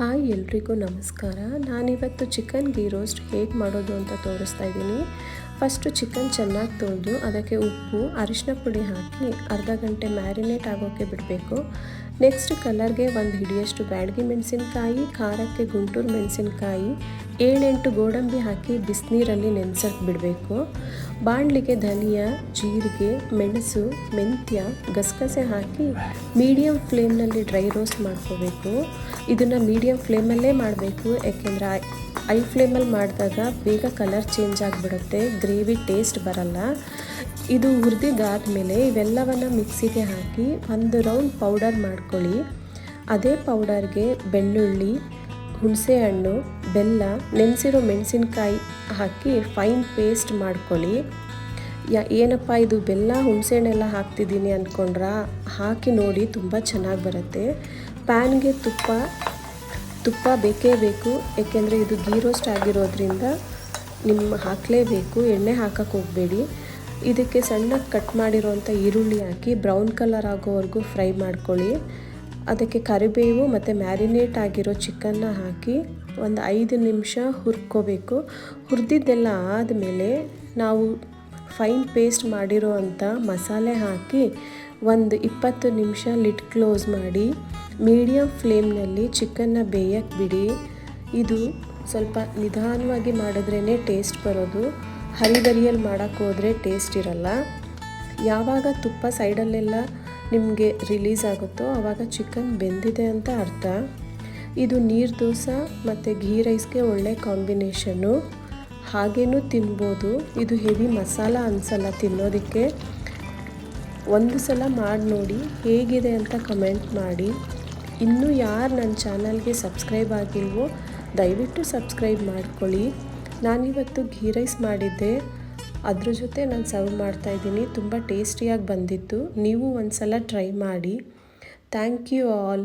Hi ಎಲ್ರಿಗೂ ನಮಸ್ಕಾರ. ನಾನಿವತ್ತು ಚಿಕನ್ ಗೀ ರೋಸ್ಟ್ ಹೇಗೆ ಮಾಡೋದು ಅಂತ ತೋರಿಸ್ತಾ ಇದ್ದೀನಿ. ಫಸ್ಟು ಚಿಕನ್ ಚೆನ್ನಾಗಿ ತೊಳೆದು ಅದಕ್ಕೆ ಉಪ್ಪು ಅರಿಶಿನ ಪುಡಿ ಹಾಕಿ ಅರ್ಧ ಗಂಟೆ ಮ್ಯಾರಿನೇಟ್ ಆಗೋಕ್ಕೆ ಬಿಡಬೇಕು. ನೆಕ್ಸ್ಟ್ ಕಲರ್ಗೆ ಒಂದು ಹಿಡಿಯಷ್ಟು ಬ್ಯಾಡಗಿ ಮೆಣಸಿನ್ಕಾಯಿ, ಖಾರಕ್ಕೆ ಗುಂಟೂರು ಮೆಣಸಿನ್ಕಾಯಿ, ಏಳೆಂಟು ಗೋಡಂಬಿ ಹಾಕಿ ಬಿಸಿನೀರಲ್ಲಿ ನೆನೆಸಕ್ಕೆ ಬಿಡಬೇಕು. ಬಾಣಲಿಗೆ ಧನಿಯಾ, ಜೀರಿಗೆ, ಮೆಣಸು, ಮೆಂತ್ಯ ಗಸಗಸೆ ಹಾಕಿ ಮೀಡಿಯಮ್ ಫ್ಲೇಮ್ನಲ್ಲಿ ಡ್ರೈ ರೋಸ್ಟ್ ಮಾಡ್ಕೋಬೇಕು. ಇದನ್ನು ಮೀಡಿಯಮ್ ಫ್ಲೇಮಲ್ಲೇ ಮಾಡಬೇಕು, ಯಾಕೆಂದರೆ ಐ ಫ್ಲೇಮಲ್ಲಿ ಮಾಡಿದಾಗ ಬೇಗ ಕಲರ್ ಚೇಂಜ್ ಆಗಿಬಿಡುತ್ತೆ ಗ್ರೇವಿ ಟೇಸ್ಟ್ ಬರಲ್ಲ. ಇದು ಹುರಿದಿದ್ದಾದಮೇಲೆ ಇವೆಲ್ಲವನ್ನು ಮಿಕ್ಸಿಗೆ ಹಾಕಿ ಒಂದು ರೌಂಡ್ ಪೌಡರ್ ಮಾಡ್ಕೊಳ್ಳಿ. ಅದೇ ಪೌಡರ್ಗೆ ಬೆಳ್ಳುಳ್ಳಿ, ಹುಣಸೆಹಣ್ಣು, ಬೆಲ್ಲ, ನೆನೆಸಿರೋ ಮೆಣಸಿನಕಾಯಿ ಹಾಕಿ ಫೈನ್ ಪೇಸ್ಟ್ ಮಾಡ್ಕೊಳ್ಳಿ. ಯಾ, ಏನಪ್ಪ ಇದು ಬೆಲ್ಲ, ಹುಣಸೆಹಣ್ಣೆಲ್ಲ ಹಾಕ್ತಿದ್ದೀನಿ ಅಂದ್ಕೊಂಡ್ರ ಹಾಕಿ ನೋಡಿ ತುಂಬ ಚೆನ್ನಾಗಿ ಬರುತ್ತೆ. ಪ್ಯಾನ್ಗೆ ತುಪ್ಪ ತುಪ್ಪ ಬೇಕೇ ಬೇಕು. ಏಕೆಂದರೆ ಇದು ಗೀ ರೋಸ್ಟ್ ಆಗಿರೋದ್ರಿಂದ ನಿಮ್ಮ ಹಾಕಲೇಬೇಕು, ಎಣ್ಣೆ ಹಾಕಕ್ಕೆ ಹೋಗಬೇಡಿ. ಇದಕ್ಕೆ ಸಣ್ಣಗೆ ಕಟ್ ಮಾಡಿರೋಂಥ ಈರುಳ್ಳಿ ಹಾಕಿ ಬ್ರೌನ್ ಕಲರ್ ಆಗೋವರೆಗೂ ಫ್ರೈ ಮಾಡ್ಕೊಳ್ಳಿ. ಅದಕ್ಕೆ ಕರಿಬೇವು ಮತ್ತು ಮ್ಯಾರಿನೇಟ್ ಆಗಿರೋ ಚಿಕನ್ನ ಹಾಕಿ ಒಂದು ಐದು ನಿಮಿಷ ಹುರ್ಕೋಬೇಕು. ಹುರಿದಿದ್ದೆಲ್ಲ ಆದಮೇಲೆ ನಾವು ಫೈನ್ ಪೇಸ್ಟ್ ಮಾಡಿರೋ ಅಂಥ ಮಸಾಲೆ ಹಾಕಿ ಒಂದು ಇಪ್ಪತ್ತು ನಿಮಿಷ ಲಿಡ್ ಕ್ಲೋಸ್ ಮಾಡಿ ಮೀಡಿಯಮ್ ಫ್ಲೇಮ್ನಲ್ಲಿ ಚಿಕನ್ನ ಬೇಯಕ್ಕೆ ಬಿಡಿ. ಇದು ಸ್ವಲ್ಪ ನಿಧಾನವಾಗಿ ಮಾಡಿದ್ರೇ ಟೇಸ್ಟ್ ಬರೋದು. ಹರಿದರಿಯಲ್ಲಿ ಮಾಡೋಕ್ಕೆ ಹೋದರೆ ಟೇಸ್ಟ್ ಇರಲ್ಲ. ಯಾವಾಗ ತುಪ್ಪ ಸೈಡಲ್ಲೆಲ್ಲ ನಿಮಗೆ ರಿಲೀಸ್ ಆಗುತ್ತೋ ಆವಾಗ ಚಿಕನ್ ಬೆಂದಿದೆ ಅಂತ ಅರ್ಥ. ಇದು ನೀರು ದೋಸೆ ಮತ್ತು ಘೀ ರೈಸ್ಗೆ ಒಳ್ಳೆ ಕಾಂಬಿನೇಷನ್ನು ಹಾಗೇನೂ ತಿನ್ಬೋದು. ಇದು ಹೆವಿ ಮಸಾಲ ಅನ್ಸಲ್ಲ ತಿನ್ನೋದಕ್ಕೆ. ಒಂದು ಸಲ ಮಾಡಿ ನೋಡಿ ಹೇಗಿದೆ ಅಂತ ಕಮೆಂಟ್ ಮಾಡಿ. ಇನ್ನೂ ಯಾರು ನನ್ನ ಚಾನಲ್ಗೆ ಸಬ್ಸ್ಕ್ರೈಬ್ ಆಗಿಲ್ವೋ ದಯವಿಟ್ಟು ಸಬ್ಸ್ಕ್ರೈಬ್ ಮಾಡ್ಕೊಳ್ಳಿ. ನಾನಿವತ್ತು ಘೀ ರೈಸ್ ಮಾಡಿದ್ದೆ. ಅದ್ರ ಜೊತೆ ನಾನು ಸರ್ವ್ ಮಾಡ್ತಾಯಿದ್ದೀನಿ ತುಂಬ ಟೇಸ್ಟಿಯಾಗಿ ಬಂದಿತ್ತು. ನೀವು ಒಂದು ಸಲ ಟ್ರೈ ಮಾಡಿ. Thank you all.